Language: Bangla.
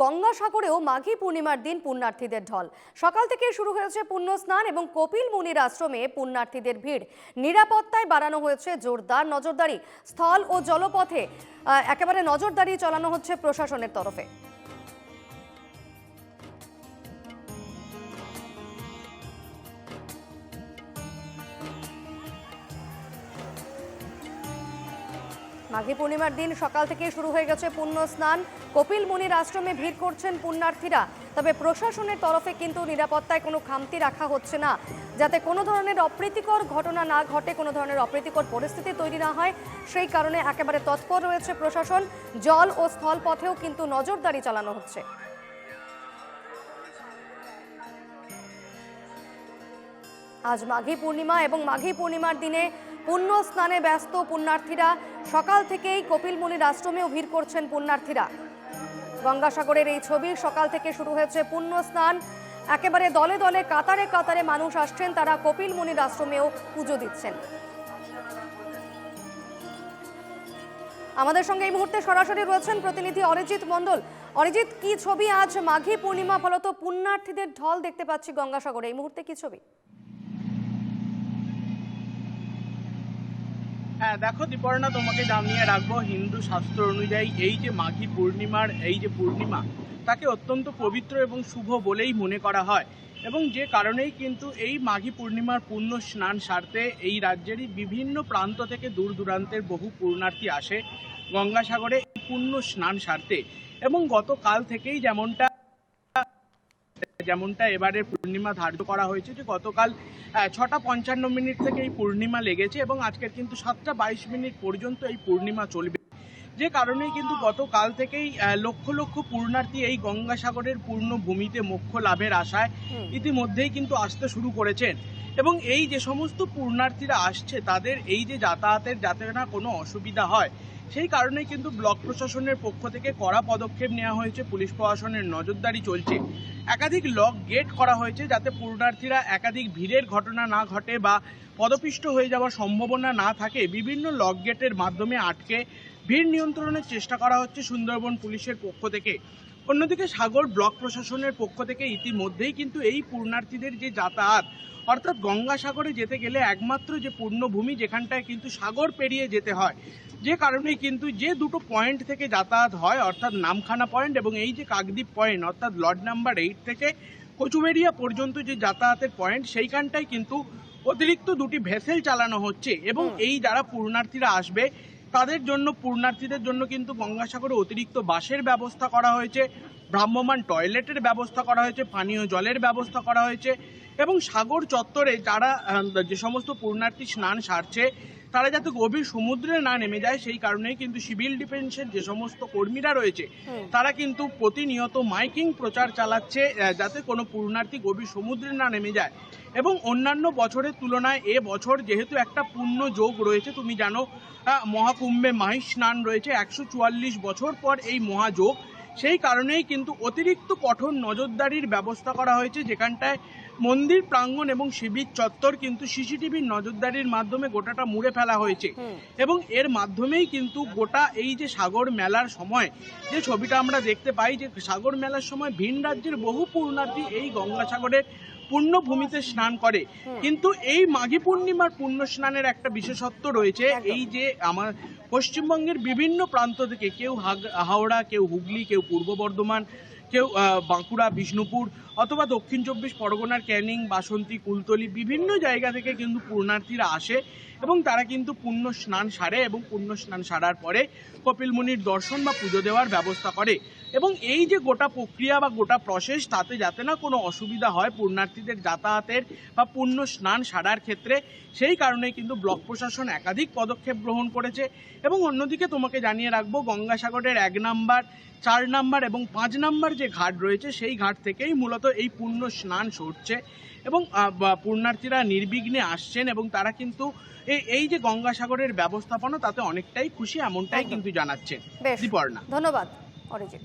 গঙ্গাসাগরেও মাঘী পূর্ণিমার দিন পুণ্যার্থীদের ঢল। সকাল থেকে শুরু হয়েছে পুণ্য স্নান এবং কপিল মুনির আশ্রমে পুণ্যার্থীদের ভিড়। নিরাপত্তায় বাড়ানো হয়েছে জোরদার নজরদারি, স্থল ও জলপথে একেবারে নজরদারি চালানো হচ্ছে প্রশাসনের তরফে। মাঘী পূর্ণিমার দিন সকাল থেকে শুরু হয়ে গেছে পুণ্য স্নান। কপিল মুনির আশ্রমে ভিড় করছেন পুণ্যার্থীরা। তবে প্রশাসনের তরফে কিন্তু নিরাপত্তায় কোনো খামতি রাখা হচ্ছে না। যাতে কোনো ধরনের অপ্রীতিকর ঘটনা না ঘটে, কোনো ধরনের অপ্রীতিকর পরিস্থিতি তৈরি না হয়, সেই কারণে একেবারে তৎপর রয়েছে প্রশাসন। জল ও স্থল পথেও কিন্তু নজরদারি চালানো হচ্ছে। আজ মাঘী পূর্ণিমা এবং মাঘী পূর্ণিমার দিনে পুণ্য স্নানে ব্যস্ত পুণ্যার্থীরা সকাল থেকেই কপিল মুনির আশ্রমেও ভিড় করছেন পুণ্যার্থীরা। গঙ্গাসাগরের এই ছবি সকাল থেকে শুরু হয়েছে পুণ্য স্নান। একেবারে দলে দলে, কাতারে কাতারে মানুষ আসছেন, তারা কপিল মুনির আশ্রমেও পুজো দিচ্ছেন। আমাদের সঙ্গে এই মুহূর্তে সরাসরি রয়েছেন প্রতিনিধি অরিজিৎ মণ্ডল। অরিজিৎ, কি ছবি? আজ মাঘী পূর্ণিমা, ফলত পুণ্যার্থীদের ঢল দেখতে পাচ্ছি গঙ্গাসাগরে। এই মুহূর্তে কি ছবি? দেখো দীপর্ণা, তোমাকে জানিয়ে রাখব, হিন্দু শাস্ত্র অনুযায়ী এই যে মাঘী পূর্ণিমার, এই যে পূর্ণিমা, তাকে অত্যন্ত পবিত্র এবং শুভ বলেই মনে করা হয়। এবং যে কারণেই কিন্তু এই মাঘী পূর্ণিমার পূর্ণ স্নান সারতে এই রাজ্যেরই বিভিন্ন প্রান্ত থেকে দূর দূরান্তের বহু পূর্ণার্থী আসে গঙ্গাসাগরে পূর্ণ স্নান সারতে। এবং গতকাল থেকেই যেমনটা যেমনটা এবারে পূর্ণিমা ধার্য করা হয়েছে যে গতকাল ছটা পঞ্চান্ন মিনিট থেকে এই পূর্ণিমা লেগেছে এবং আজকের কিন্তু সাতটা বাইশ মিনিট পর্যন্ত এই পূর্ণিমা চলবে। যে কারণেই কিন্তু গতকাল থেকেই লক্ষ লক্ষ পূর্ণার্থী এই গঙ্গাসাগরের পূর্ণ ভূমিতে মোক্ষ লাভের আশায় ইতিমধ্যেই কিন্তু আসতে শুরু করেছেন। এবং এই যে সমস্ত পূর্ণার্থীরা আসছে তাদের এই যে যাতায়াতের যাতে না কোনো অসুবিধা হয় সেই কারণেই কিন্তু ব্লক প্রশাসনের পক্ষ থেকে কড়া পদক্ষেপ নেওয়া হয়েছে পুলিশ প্রশাসনের নজরদারি চলছে। একাধিক লক গেট করা হয়েছে যাতে পূর্ণার্থীরা একাধিক ভিড়ের ঘটনা না ঘটে বা পদপিষ্ট হয়ে যাওয়ার সম্ভাবনা না থাকে। বিভিন্ন লক গেটের মাধ্যমে আটকে ভিড় নিয়ন্ত্রণের চেষ্টা করা হচ্ছে সুন্দরবন পুলিশের পক্ষ থেকে। অন্যদিকে সাগর ব্লক প্রশাসনের পক্ষ থেকে ইতিমধ্যেই কিন্তু এই পূর্ণার্থীদের যে যাতায়াত অর্থাৎ গঙ্গাসাগরে যেতে গেলে একমাত্র যে পূর্ণভূমি যেখানটায় কিন্তু সাগর পেরিয়ে যেতে হয় যে কারণে কিন্তু যে দুটো পয়েন্ট থেকে যাতায়াত হয় অর্থাৎ নামখানা পয়েন্ট এবং এই যে কাকদ্বীপ পয়েন্ট অর্থাৎ লর্ড নাম্বার এইট থেকে কচুবেরিয়া পর্যন্ত যে যাতায়াতের পয়েন্ট সেইখানটায় কিন্তু অতিরিক্ত দুটি ভেসেল চালানো হচ্ছে এবং এই যারা পূর্ণার্থীরা আসবে। তাদের জন্য, পূর্ণার্থীদের জন্য কিন্তু গঙ্গাসাগরে অতিরিক্ত বাসের ব্যবস্থা করা হয়েছে ভ্রাম্যমান টয়লেটের ব্যবস্থা করা হয়েছে, পানীয় জলের ব্যবস্থা করা হয়েছে এবং সাগর চত্বরে যারা যে সমস্ত পূর্ণার্থী স্নান সারছে তারা যাতে গভীর সমুদ্রে না নেমে যায় সেই কারণেই কিন্তু সিভিল ডিফেন্সের যে সমস্ত কর্মীরা রয়েছে তারা কিন্তু প্রতিনিয়ত মাইকিং প্রচার চালাচ্ছে যাতে কোনো পূর্ণার্থী গভীর সমুদ্রে না নেমে যায়। এবং অন্যান্য বছরের তুলনায় এ বছর যেহেতু একটা পূর্ণ যোগ রয়েছে তুমি জানো মহাকুম্ভে মাহি স্নান রয়েছে একশো চুয়াল্লিশ বছর পর এই মহাযোগ। সেই কারণেই কিন্তু অতিরিক্ত কঠোর নজরদারির ব্যবস্থা করা হয়েছে যেখানটায় মন্দির প্রাঙ্গণ এবং শিবির চত্বর কিন্তু সিসিটিভির নজরদারির মাধ্যমে গোটাটা মুড়ে ফেলা হয়েছে। এবং এর মাধ্যমেই কিন্তু গোটা এই যে সাগর মেলার সময় যে ছবিটা আমরা দেখতে পাই যে সাগর মেলার সময় ভিন রাজ্যের বহু পূর্ণার্থী এই গঙ্গাসাগরের পূর্ণভূমিতে স্নান করে। কিন্তু এই মাঘী পূর্ণিমার পুণ্য স্নানের একটা বিশেষত্ব রয়েছে এই যে আমার পশ্চিমবঙ্গের বিভিন্ন প্রান্ত থেকে কেউ হাওড়া কেউ হুগলি কেউ পূর্ব বর্ধমান কেউ বাঁকুড়া, বিষ্ণুপুর অথবা দক্ষিণ চব্বিশ পরগনার ক্যানিং, বাসন্তী, কুলতলি বিভিন্ন জায়গা থেকে কিন্তু পূর্ণার্থীরা আসে এবং তারা কিন্তু পুণ্য স্নান সারে এবং পুণ্য স্নান সারার পরে কপিল মুনির দর্শন বা পুজো দেওয়ার ব্যবস্থা করে। এবং এই যে গোটা প্রক্রিয়া বা গোটা প্রসেস তাতে যাতে না কোনো অসুবিধা হয় পূর্ণার্থীদের যাতায়াতের বা পুণ্য স্নান সারার ক্ষেত্রে, সেই কারণেই কিন্তু ব্লক প্রশাসন একাধিক পদক্ষেপ গ্রহণ করেছে। এবং অন্যদিকে তোমাকে জানিয়ে রাখব, গঙ্গাসাগরের এক নাম্বার চার নাম্বার এবং পাঁচ নাম্বার যে ঘাট রয়েছে সেই ঘাট থেকেই মূলত এই পূর্ণ স্নান সরছে এবং পূর্ণার্থীরা নির্বিঘ্নে আসছেন এবং তারা কিন্তু এই এই যে গঙ্গাসাগরের ব্যবস্থাপনা তাতে অনেকটাই খুশি এমনটাই কিন্তু জানাচ্ছেন। দীপর্ণা। ধন্যবাদ অরিজিৎ।